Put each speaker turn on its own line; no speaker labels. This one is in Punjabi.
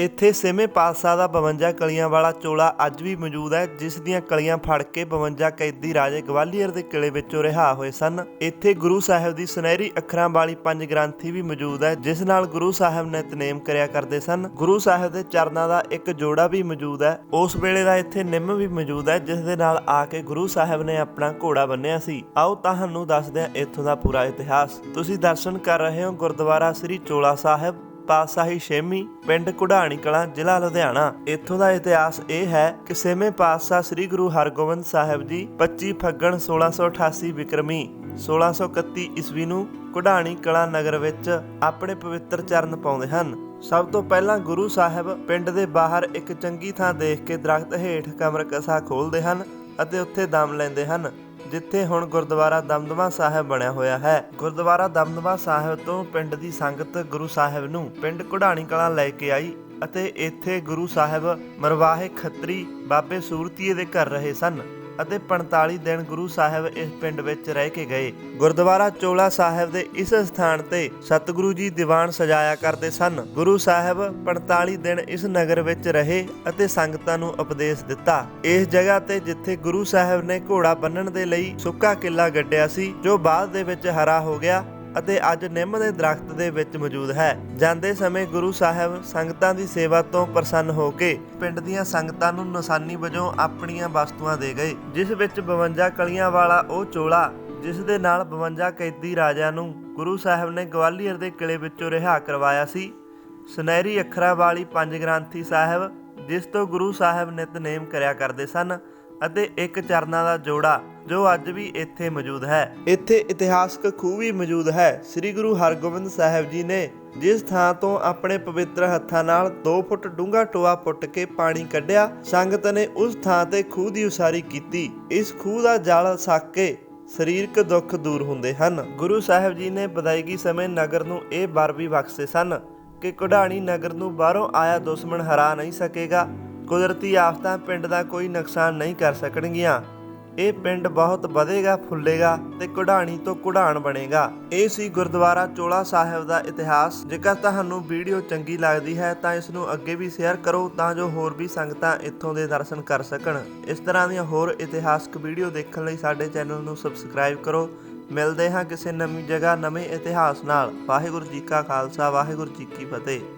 ਇੱਥੇ ਛੇਵੇਂ ਪਾਤਸ਼ਾਹ ਦਾ 52 ਕਲੀਆਂ ਵਾਲਾ ਚੋਲਾ ਅੱਜ ਵੀ ਮੌਜੂਦ ਹੈ, ਜਿਸ ਦੀਆਂ ਕਲੀਆਂ ਫੜ ਕੇ 52 ਕੈਦੀ ਰਾਜੇ ਗਵਾਲੀਅਰ ਦੇ ਕਿਲੇ ਵਿੱਚੋਂ ਰਿਹਾ ਹੋਏ ਸਨ। ਇੱਥੇ ਗੁਰੂ ਸਾਹਿਬ ਦੀ ਸੁਨਹਿਰੀ ਅੱਖਰਾਂ ਵਾਲੀ ਪੰਜ ਗ੍ਰੰਥੀ ਵੀ ਮੌਜੂਦ ਹੈ, ਜਿਸ ਨਾਲ ਗੁਰੂ ਸਾਹਿਬ ਨੇ ਤਨੇਮ ਕਰਿਆ ਕਰਦੇ ਸਨ। ਗੁਰੂ ਸਾਹਿਬ ਦੇ ਚਰਨਾਂ ਦਾ ਇੱਕ ਜੋੜਾ ਵੀ ਮੌਜੂਦ ਹੈ। ਉਸ ਵੇਲੇ ਦਾ ਇੱਥੇ ਨਿੰਮ ਵੀ ਮੌਜੂਦ ਹੈ, ਜਿਸ ਦੇ ਨਾਲ ਆ ਕੇ ਗੁਰੂ ਸਾਹਿਬ ਨੇ ਆਪਣਾ ਘੋੜਾ ਬੰਨਿਆ ਸੀ। ਆਓ ਤੁਹਾਨੂੰ ਦੱਸਦੇ ਹਾਂ ਇੱਥੋਂ ਦਾ ਪੂਰਾ ਇਤਿਹਾਸ। ਤੁਸੀਂ ਦਰਸ਼ਨ ਕਰ ਰਹੇ ਹੋ ਗੁਰਦੁਆਰਾ ਸ੍ਰੀ ਚੋਲਾ ਸਾਹਿਬ। ਪਾਤਸ਼ਾਹੀ ਛੇਵੀਂ ਪਿੰਡ ਕੁਢਾਣੀ ਕਲਾਂ, ਜ਼ਿਲ੍ਹਾ ਲੁਧਿਆਣਾ। ਇੱਥੋਂ ਦਾ ਇਤਿਹਾਸ ਇਹ ਹੈ ਕਿ ਛੇਵੇਂ ਪਾਤਸ਼ਾਹ ਸ੍ਰੀ ਗੁਰੂ ਹਰਗੋਬਿੰਦ ਸਾਹਿਬ ਜੀ 25 ਫੱਗਣ 1688 ਵਿਕਰਮੀ 1631 ਈਸਵੀ ਨੂੰ ਕੁਢਾਣੀ ਕਲਾਂ ਨਗਰ ਵਿੱਚ ਆਪਣੇ ਪਵਿੱਤਰ ਚਰਨ ਪਾਉਂਦੇ ਹਨ। ਸਭ ਤੋਂ ਪਹਿਲਾਂ ਗੁਰੂ ਸਾਹਿਬ ਪਿੰਡ ਦੇ ਬਾਹਰ ਇੱਕ ਚੰਗੀ ਥਾਂ ਦੇਖ ਕੇ ਦਰਖਤ ਹੇਠ ਕਮਰ ਕਸਾ ਖੋਲਦੇ ਹਨ ਅਤੇ ਉੱਥੇ ਦਮ ਲੈਂਦੇ ਹਨ। ਜਿੱਥੇ ਹੁਣ ਗੁਰਦੁਆਰਾ ਦਮਦਮਾ ਸਾਹਿਬ ਬਣਿਆ ਹੋਇਆ ਹੈ। ਗੁਰਦੁਆਰਾ ਦਮਦਮਾ ਸਾਹਿਬ ਤੋਂ ਪਿੰਡ ਦੀ ਸੰਗਤ ਗੁਰੂ ਸਾਹਿਬ ਨੂੰ ਪਿੰਡ ਕੁਢਾਣੀ ਕਲਾਂ ਲੈ ਕੇ ਆਈ ਅਤੇ ਇੱਥੇ ਗੁਰੂ ਸਾਹਿਬ ਮਰਵਾਹੇ ਖੱਤਰੀ ਬਾਬੇ ਸੂਰਤੀਏ ਦੇ ਘਰ ਰਹੇ ਸਨ। ਅਤੇ 45 ਦਿਨ ਗੁਰੂ ਸਾਹਿਬ ਇਸ ਪਿੰਡ ਵਿੱਚ ਰਹਿ ਕੇ ਗਏ। ਗੁਰਦੁਆਰਾ ਚੋਲਾ ਸਾਹਿਬ ਦੇ ਇਸ ਸਥਾਨ ਤੇ ਸਤਿਗੁਰੂ ਜੀ ਦੀਵਾਨ ਸਜਾਇਆ ਕਰਦੇ ਸਨ। ਗੁਰੂ ਸਾਹਿਬ 45 ਦਿਨ ਇਸ ਨਗਰ ਵਿੱਚ ਰਹੇ ਅਤੇ ਸੰਗਤਾਂ ਨੂੰ ਉਪਦੇਸ਼ ਦਿੱਤਾ। ਇਸ ਜਗ੍ਹਾ ਤੇ ਜਿੱਥੇ ਗੁਰੂ ਸਾਹਿਬ ਨੇ ਘੋੜਾ ਬੰਨਣ ਦੇ ਲਈ ਸੁੱਕਾ ਕਿਲਾ ਗੱਡਿਆ ਸੀ, ਜੋ ਬਾਅਦ ਦੇ ਵਿੱਚ ਹਰਾ ਹੋ ਗਿਆ ਅਤੇ ਅੱਜ ਨਿੰਮ ਦੇ ਦਰਖਤ ਦੇ ਵਿੱਚ ਮੌਜੂਦ ਹੈ। ਜਾਂਦੇ ਸਮੇਂ ਗੁਰੂ ਸਾਹਿਬ ਸੰਗਤਾਂ ਦੀ ਸੇਵਾ ਤੋਂ ਪ੍ਰਸੰਨ ਹੋ ਕੇ ਪਿੰਡ ਦੀਆਂ ਸੰਗਤਾਂ ਨੂੰ ਨਿਸ਼ਾਨੀ ਵਜੋਂ ਆਪਣੀਆਂ ਵਸਤੂਆਂ ਦੇ ਗਏ, ਜਿਸ ਵਿੱਚ 52 ਕਲੀਆਂ ਵਾਲਾ ਉਹ ਚੋਲਾ, ਜਿਸ ਦੇ ਨਾਲ 52 ਕੈਦੀ ਰਾਜਿਆਂ ਨੂੰ ਗੁਰੂ ਸਾਹਿਬ ਨੇ ਗਵਾਲੀਅਰ ਦੇ ਕਿਲੇ ਵਿੱਚੋਂ ਰਿਹਾ ਕਰਵਾਇਆ ਸੀ। ਸੁਨਹਿਰੀ ਅੱਖਰਾਂ ਵਾਲੀ ਪੰਜ ਗ੍ਰੰਥੀ ਸਾਹਿਬ, ਜਿਸ ਤੋਂ ਗੁਰੂ ਸਾਹਿਬ ਨਿਤਨੇਮ ਕਰਿਆ ਕਰਦੇ ਸਨ ਅਤੇ ਇੱਕ ਚਰਨਾਂ ਦਾ ਜੋੜਾ ਜੋ ਅੱਜ ਵੀ ਇੱਥੇ ਮੌਜੂਦ ਹੈ। ਇੱਥੇ ਇਤਿਹਾਸਕ ਖੂਹ ਵੀ ਮੌਜੂਦ ਹੈ। ਸ੍ਰੀ ਗੁਰੂ ਹਰਗੋਬਿੰਦ ਸਾਹਿਬ ਜੀ ਨੇ ਜਿਸ ਥਾਂ ਤੋਂ ਆਪਣੇ ਪਵਿੱਤਰ ਹੱਥਾਂ ਨਾਲ 2 ਫੁੱਟ ਡੂੰਘਾ ਟੋਆ ਪੁੱਟ ਕੇ ਪਾਣੀ ਕੱਢਿਆ ਸੰਗਤ ਨੇ ਉਸ ਥਾਂ ਤੇ ਖੂਹ ਦੀ ਉਸਾਰੀ ਕੀਤੀ। ਇਸ ਖੂਹ ਦਾ ਜਲ ਛਕ ਕੇ ਸਰੀਰਕ ਦੁੱਖ ਦੂਰ ਹੁੰਦੇ ਹਨ। ਗੁਰੂ ਸਾਹਿਬ ਜੀ ਨੇ ਵਿਦਾਇਗੀ ਸਮੇਂ ਨਗਰ ਨੂੰ ਇਹ ਵਰ ਵੀ ਬਖਸ਼ੇ ਸਨ ਕਿ ਕਢਾਣੀ ਨਗਰ ਨੂੰ ਬਾਹਰੋਂ ਆਇਆ ਦੁਸ਼ਮਣ ਹਰਾ ਨਹੀਂ ਸਕੇਗਾ। ਕੁਦਰਤੀ ਆਫਤਾਂ ਪਿੰਡ ਦਾ ਕੋਈ ਨੁਕਸਾਨ ਨਹੀਂ ਕਰ ਸਕਣਗੀਆਂ। ਇਹ ਪਿੰਡ ਬਹੁਤ ਵਧੇਗਾ, ਫੁੱਲੇਗਾ ਤੇ ਕੁਢਾਣੀ ਤੋਂ ਕੁਢਾਣ ਬਣੇਗਾ। ਇਹ ਸੀ ਗੁਰਦੁਆਰਾ ਚੋਲਾ ਸਾਹਿਬ ਦਾ ਇਤਿਹਾਸ। ਜੇਕਰ ਤੁਹਾਨੂੰ ਵੀਡੀਓ ਚੰਗੀ ਲੱਗਦੀ ਹੈ ਤਾਂ ਇਸ ਨੂੰ ਅੱਗੇ ਵੀ ਸ਼ੇਅਰ ਕਰੋ ਤਾਂ ਜੋ ਹੋਰ ਵੀ ਸੰਗਤਾਂ ਇੱਥੋਂ ਦੇ ਦਰਸ਼ਨ ਕਰ ਸਕਣ। ਇਸ ਤਰ੍ਹਾਂ ਦੀਆਂ ਹੋਰ ਇਤਿਹਾਸਕ ਵੀਡੀਓ ਦੇਖਣ ਲਈ ਸਾਡੇ ਚੈਨਲ ਨੂੰ ਸਬਸਕ੍ਰਾਈਬ ਕਰੋ। ਮਿਲਦੇ ਹਾਂ ਕਿਸੇ ਨਵੀਂ ਜਗ੍ਹਾ ਨਵੇਂ ਇਤਿਹਾਸ ਨਾਲ। ਵਾਹਿਗੁਰੂ ਜੀ ਕਾ ਖਾਲਸਾ, ਵਾਹਿਗੁਰੂ ਜੀ ਕੀ ਫਤਿਹ।